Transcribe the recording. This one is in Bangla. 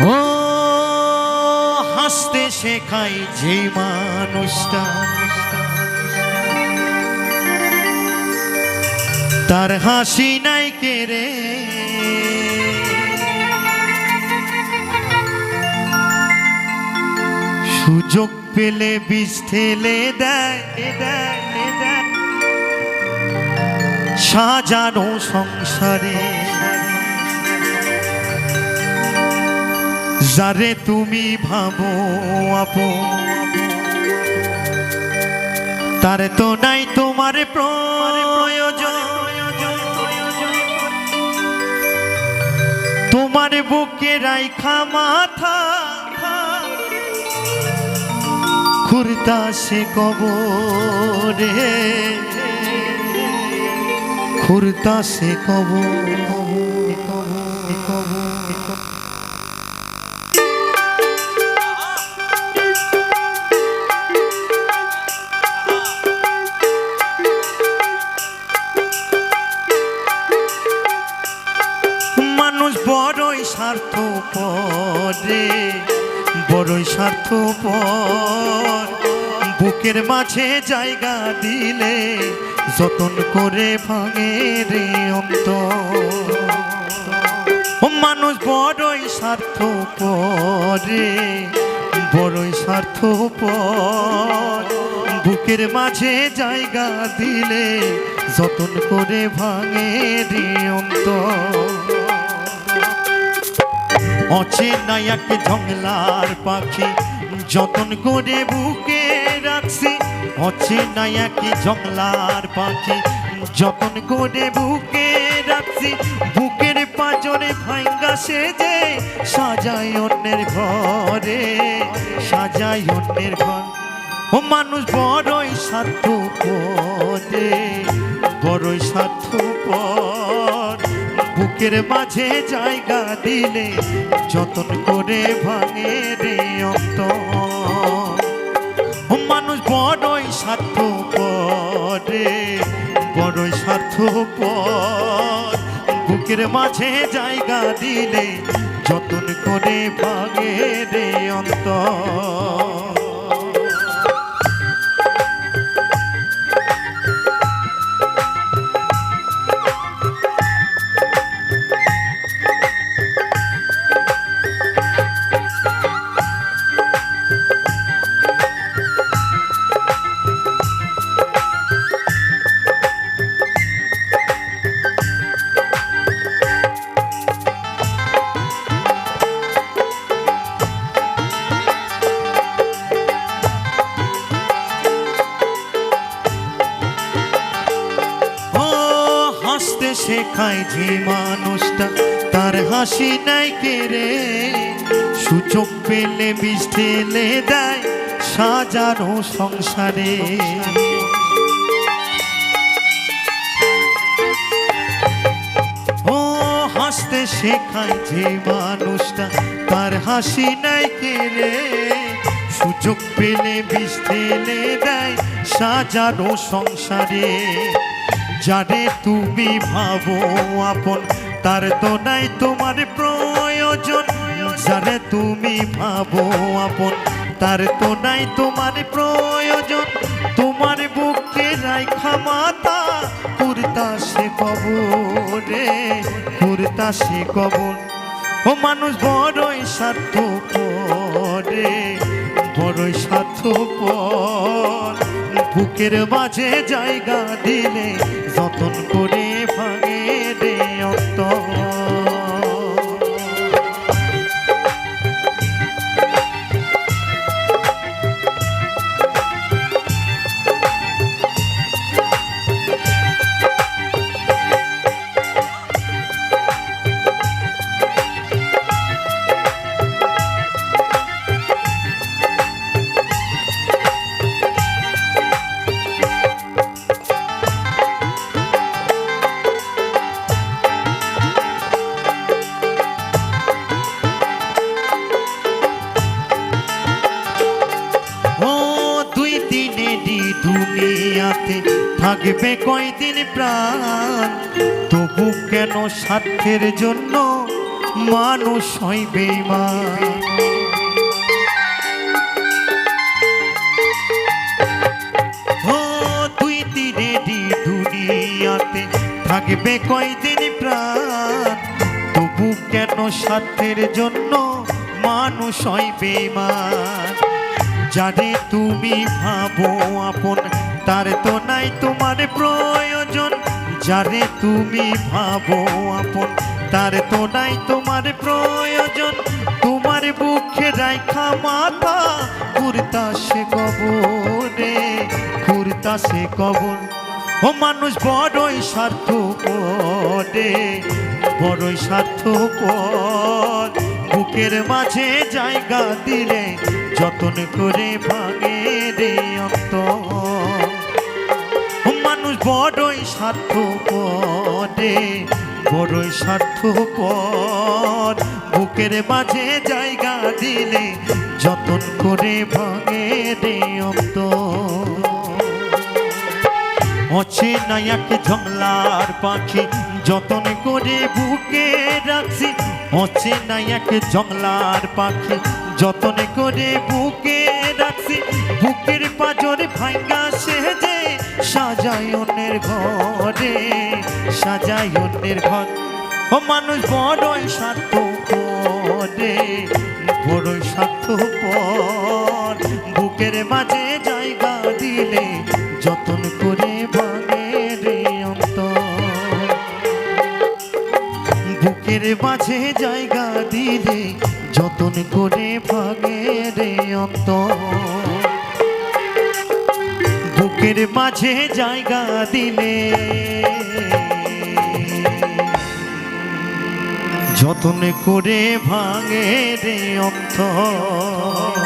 ও, হাসতে শেখাই যে মানুষটা তার হাসি নাই কেড়ে সুযোগ পেলে বিষ ঠেলে দেয়। সাজানো সংসারে যারে তুমি ভাবো আপন তার তো নাই তোমার প্রয়োজন। তোমার বুকে রাইখা মাথা। খুরতা সে কবরে। খুরতা সে কবর। স্বার্থ পরে বড়ই স্বার্থ পর বুকের মাঝে জায়গা দিলে, যতন করে ভাঙে রে অন্ত মানুষ বড়ই স্বার্থ পরে বড়ই স্বার্থ পর বুকের মাঝে জায়গা দিলে, যতন করে ভাঙে রে অন্তর। অচেনা এক জংলার পাখি। যতন করে বুকে রাখছি, অচেনা এক জংলার পাখি। যতন করে বুকে রাখছি, বুকের পাজরে ভাঙ্গা সেজে সাজাই অন্যের ঘরে সাজাই অন্যের ঘর। ও মানুষ বড়ই স্বার্থ পরে বড়ই স্বার্থ পর বুকের মাঝে জায়গা দিলে যতন করে ভাঙে রে অন্ত মানুষ বড়ই স্বার্থ পরে বড়ই স্বার্থ পর বুকের মাঝে জায়গা দিলে যতন করে ভাঙে রে অন্ত শেখায় যে মানুষটা, তার হাসি নাই কেড়ে সুযোগ পেলে বিষ ঢেলে দেয় সাজানো সংসারে। ও, হাসতে শেখায় যে মানুষটা, তার হাসি নাই কেড়ে সুযোগ পেলে বিষ ঢেলে দেয় সাজানো সংসারে। যারে তুমি ভাবো আপন, তার তো নাই তোমার প্রয়োজন। যারে তুমি ভাবো আপন, তার তো নাই তোমার প্রয়োজন। তোমার বুকে রাইখা মাতা কুর্তা সে কবরে কুর্তা সে কবর। ও মানুষ বড়ই স্বার্থ পরে বড়ই স্বার্থ পর বুকের মাঝে জায়গা দিলে যতন করে ভাঙে। দুনিয়াতে থাকবে কয়দিন প্রাণ? তবু কেন স্বার্থের জন্য মানুষ হয় দুনিয়াতে থাকবে কয়দিন প্রাণ? তবু কেন স্বার্থের জন্য মানুষ হয় বেমান যারে তুমি ভাবো আপন, তার তো নাই তোমার প্রয়োজন। যারে তুমি ভাবো আপন, তার তো নাই তোমার প্রয়োজন। তোমার বুকে রাইখা মাথা কুর্তা সে কবরে কুর্তা সে কবর ও মানুষ বড়ই স্বার্থ করে বড়ই স্বার্থ পর বুকের মাঝে জায়গা দিলে যতন করে ভাঙে রে অন্তর মানুষ বড়ই স্বার্থ পরে বড়ই স্বার্থ পর বুকের মাঝে জায়গা দিলে যতন করে ভাঙে রে অন্তর অচেনা এক জংলার পাখি যতন করে বুকে রাখছি অচেনা এক জংলার পাখি যতন করে বুকে রাখছি, বুকের পাজরে ভাঙ্গা সেজে সাজাই অন্যের ঘরে সাজাই অন্যের ঘর। ও মানুষ বড়ই স্বার্থ করে বড়ই স্বার্থ পর বুকের মাঝে জায়গা দিলে যতন করে ভাঙে রে অন্তর। বুকের মাঝে জায়গা দিলে যতন করে ভাঙে রে অন্ত বুকের মাঝে জায়গা দিলে। যতন করে ভাঙে রে অন্তর।